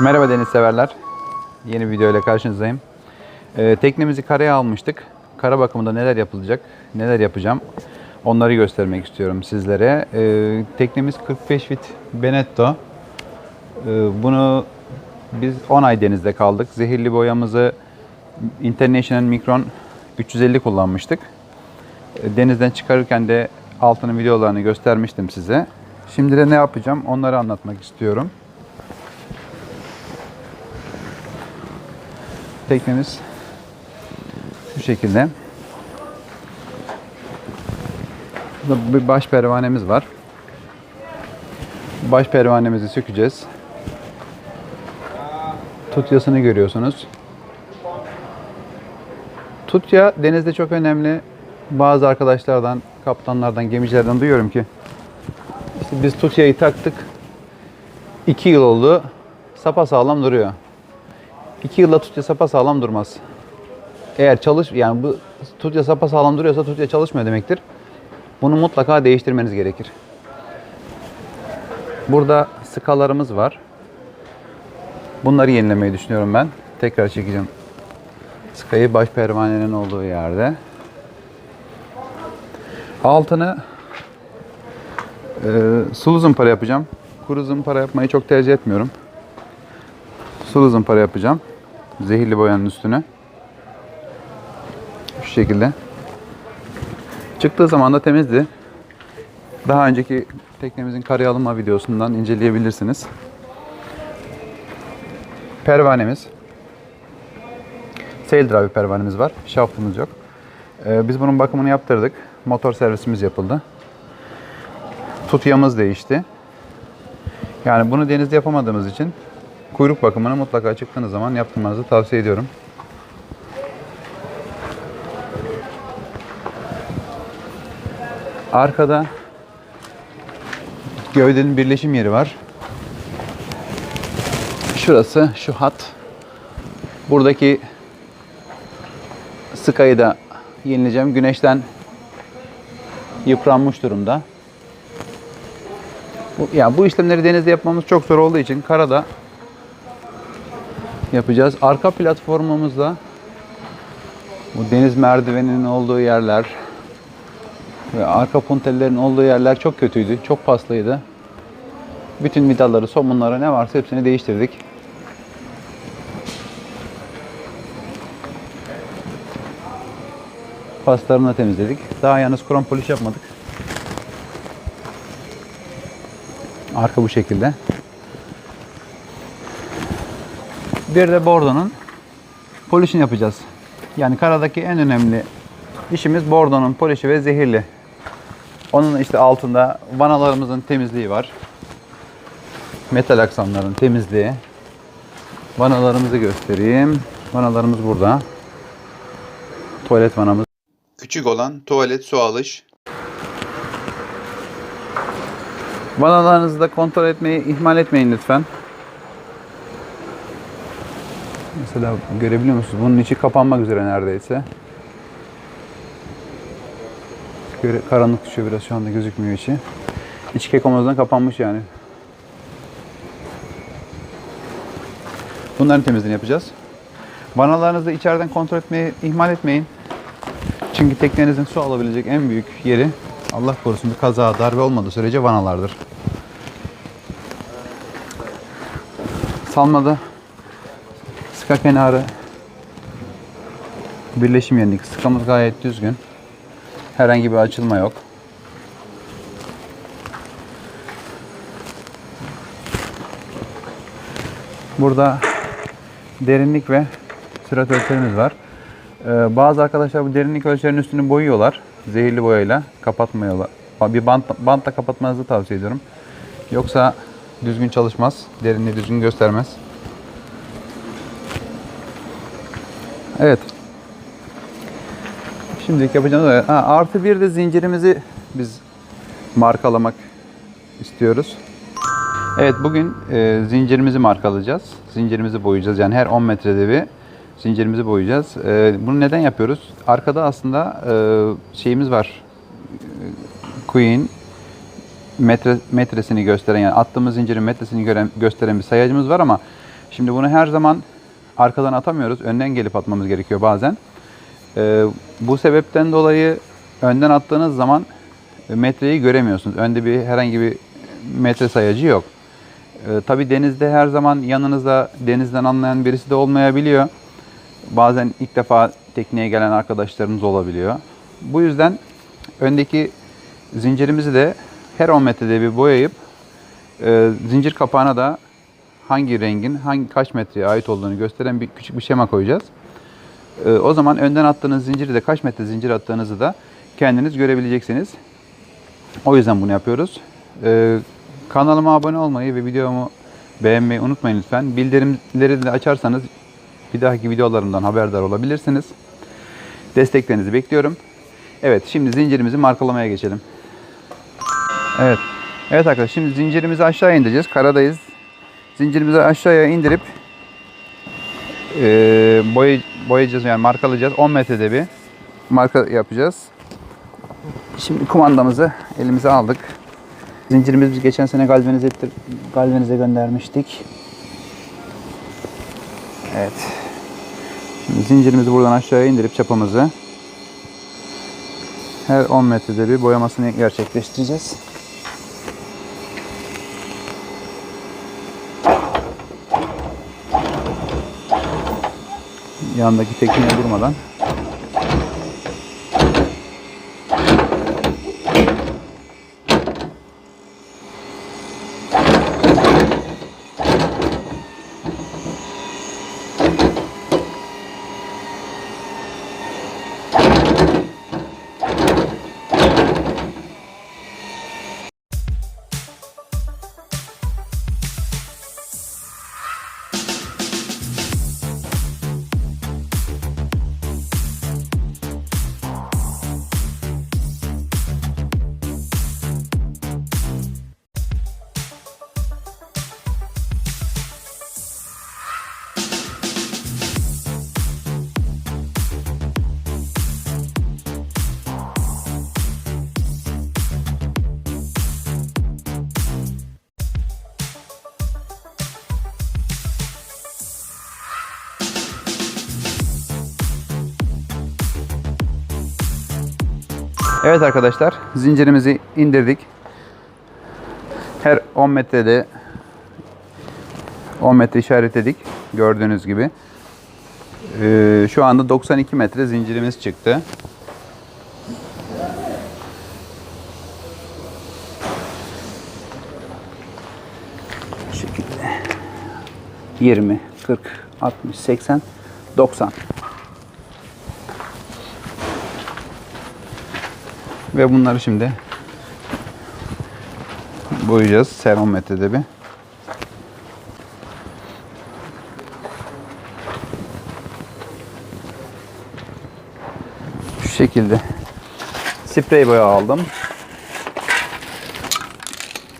Merhaba deniz severler. Yeni bir video karşınızdayım. Ee, teknemizi karaya almıştık. Kara bakımında neler yapılacak, neler yapacağım onları göstermek istiyorum sizlere. Ee, teknemiz 45 fit Benetto. Ee, bunu biz 10 ay denizde kaldık. Zehirli boyamızı International Micron 350 kullanmıştık. Ee, Denizden çıkarırken de altının videolarını göstermiştim size. Şimdi de ne yapacağım onları anlatmak istiyorum. Teknemiz şu şekilde. Burada bir baş pervanemiz var. Baş pervanemizi sökeceğiz. Tutyasını görüyorsunuz. Tutya denizde çok önemli. Bazı arkadaşlardan, kaptanlardan, gemicilerden duyuyorum ki işte biz tutyayı taktık. 2 yıl oldu. Sapa sağlam duruyor. 2 yılda tutya sapa sağlam durmaz. Eğer çalış yani bu tutya sapa sağlam duruyorsa tutya çalışmıyor demektir. Bunu mutlaka değiştirmeniz gerekir. Burada skalarımız var. Bunları yenilemeyi düşünüyorum ben. Tekrar çekeceğim. Skayı baş pervanenin olduğu yerde. Altını e, sulu zımpara yapacağım. Kuru zımpara yapmayı çok tercih etmiyorum. Sulu zımpara yapacağım. Zehirli boyanın üstüne. Şu şekilde. Çıktığı zaman da temizdi. Daha önceki teknemizin karaya alınma videosundan inceleyebilirsiniz. Pervanemiz. Sail drive pervanemiz var. Şaftımız yok. Ee, biz bunun bakımını yaptırdık. Motor servisimiz yapıldı. Tutyamız değişti. Yani bunu denizde yapamadığımız için kuyruk bakımını mutlaka çıktığınız zaman yaptırmanızı tavsiye ediyorum. Arkada gövdenin birleşim yeri var. Şurası şu hat. Buradaki sıkayı da yenileyeceğim. Güneşten yıpranmış durumda. Bu, yani bu işlemleri denizde yapmamız çok zor olduğu için karada yapacağız. Arka platformumuzda bu deniz merdiveninin olduğu yerler ve arka puntellerin olduğu yerler çok kötüydü. Çok paslıydı. Bütün vidaları, somunları ne varsa hepsini değiştirdik. Paslarını da temizledik. Daha yalnız krom poliş yapmadık. Arka bu şekilde. Bir de bordonun polişini yapacağız. Yani karadaki en önemli işimiz bordonun polişi ve zehirli. Onun işte altında vanalarımızın temizliği var. Metal aksamların temizliği. Vanalarımızı göstereyim. Vanalarımız burada. Tuvalet vanamız. Küçük olan tuvalet su alış. Vanalarınızı da kontrol etmeyi ihmal etmeyin lütfen. Mesela görebiliyor musunuz? Bunun içi kapanmak üzere neredeyse. Göre, karanlık düşüyor biraz şu anda gözükmüyor içi. İç kekomozdan kapanmış yani. Bunların temizliğini yapacağız. Vanalarınızı içeriden kontrol etmeyi ihmal etmeyin. Çünkü teknenizin su alabilecek en büyük yeri Allah korusun bir kaza, darbe olmadığı sürece vanalardır. Salmada sıka kenarı birleşim yerindeki sıkamız gayet düzgün. Herhangi bir açılma yok. Burada derinlik ve sürat ölçerimiz var. Ee, bazı arkadaşlar bu derinlik ölçerinin üstünü boyuyorlar. Zehirli boyayla kapatmıyorlar. Bir bant, bantla kapatmanızı tavsiye ediyorum. Yoksa düzgün çalışmaz. Derinliği düzgün göstermez. Evet. Şimdilik yapacağımız ha, artı bir de zincirimizi biz markalamak istiyoruz. Evet bugün e, zincirimizi markalayacağız. Zincirimizi boyayacağız. Yani her 10 metrede bir zincirimizi boyayacağız. E, bunu neden yapıyoruz? Arkada aslında e, şeyimiz var. Queen metre, metresini gösteren yani attığımız zincirin metresini gören, gösteren bir sayacımız var ama Şimdi bunu her zaman arkadan atamıyoruz. Önden gelip atmamız gerekiyor bazen. Ee, bu sebepten dolayı önden attığınız zaman metreyi göremiyorsunuz. Önde bir herhangi bir metre sayacı yok. Ee, tabii denizde her zaman yanınızda denizden anlayan birisi de olmayabiliyor. Bazen ilk defa tekneye gelen arkadaşlarımız olabiliyor. Bu yüzden öndeki zincirimizi de her 10 metrede bir boyayıp e, zincir kapağına da hangi rengin hangi kaç metreye ait olduğunu gösteren bir küçük bir şema koyacağız. E, o zaman önden attığınız zinciri de kaç metre zincir attığınızı da kendiniz görebileceksiniz. O yüzden bunu yapıyoruz. E, kanalıma abone olmayı ve videomu beğenmeyi unutmayın lütfen. Bildirimleri de açarsanız bir dahaki videolarımdan haberdar olabilirsiniz. Desteklerinizi bekliyorum. Evet şimdi zincirimizi markalamaya geçelim. Evet. Evet arkadaşlar şimdi zincirimizi aşağı indireceğiz. Karadayız. Zincirimizi aşağıya indirip eee boy, boyayacağız yani markalayacağız. 10 metrede bir marka yapacağız. Şimdi kumandamızı elimize aldık. Zincirimizi biz geçen sene galvanize, ettir, galvanize göndermiştik. Evet. Şimdi zincirimizi buradan aşağıya indirip çapamızı her 10 metrede bir boyamasını gerçekleştireceğiz. Yanındaki tekneye durmadan. Evet arkadaşlar zincirimizi indirdik. Her 10 metrede 10 metre işaretledik gördüğünüz gibi. Ee, şu anda 92 metre zincirimiz çıktı. Bu şekilde 20, 40, 60, 80, 90. Ve bunları şimdi boyayacağız termometrede bir. Şu şekilde sprey boya aldım.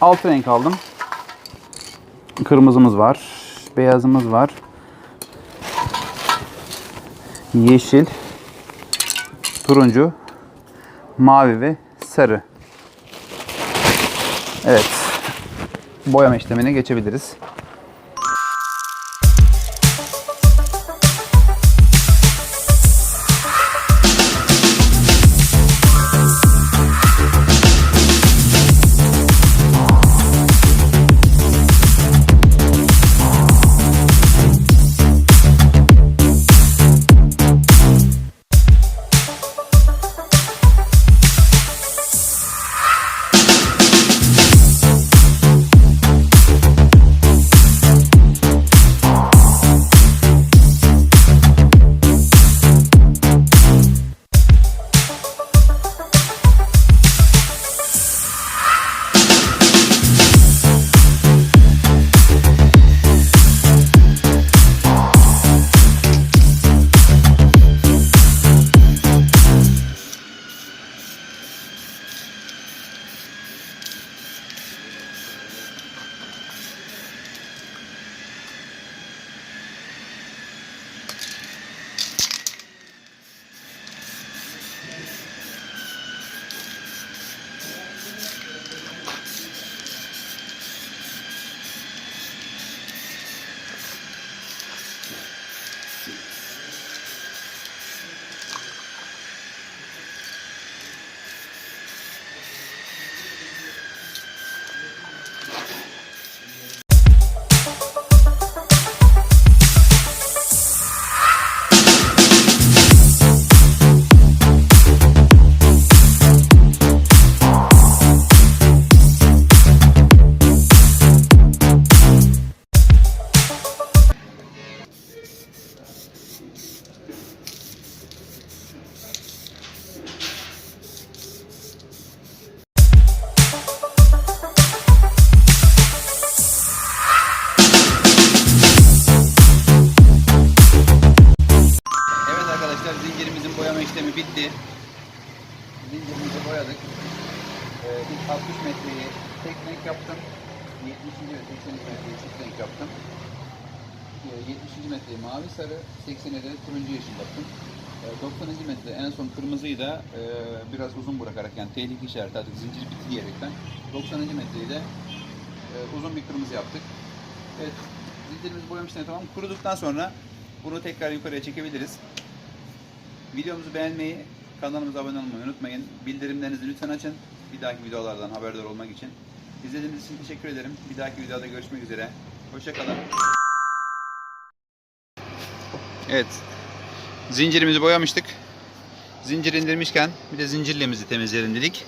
Alt renk aldım. Kırmızımız var. Beyazımız var. Yeşil. Turuncu mavi ve sarı. Evet. Boyama işlemine geçebiliriz. Metreyi mavi sarı, 80'e de turuncu yeşil yaptım. Ee, 90. metre en son kırmızıyı da e, biraz uzun bırakarak yani tehlike işareti artık zincir bitti diyerekten 90. metreyi de e, uzun bir kırmızı yaptık. Evet, zincirimizi boyamışlar tamam. Kuruduktan sonra bunu tekrar yukarıya çekebiliriz. Videomuzu beğenmeyi, kanalımıza abone olmayı unutmayın. Bildirimlerinizi lütfen açın. Bir dahaki videolardan haberdar olmak için. İzlediğiniz için teşekkür ederim. Bir dahaki videoda görüşmek üzere. Hoşçakalın. Evet. Zincirimizi boyamıştık. Zincir indirmişken bir de zincirliğimizi temizleyelim dedik.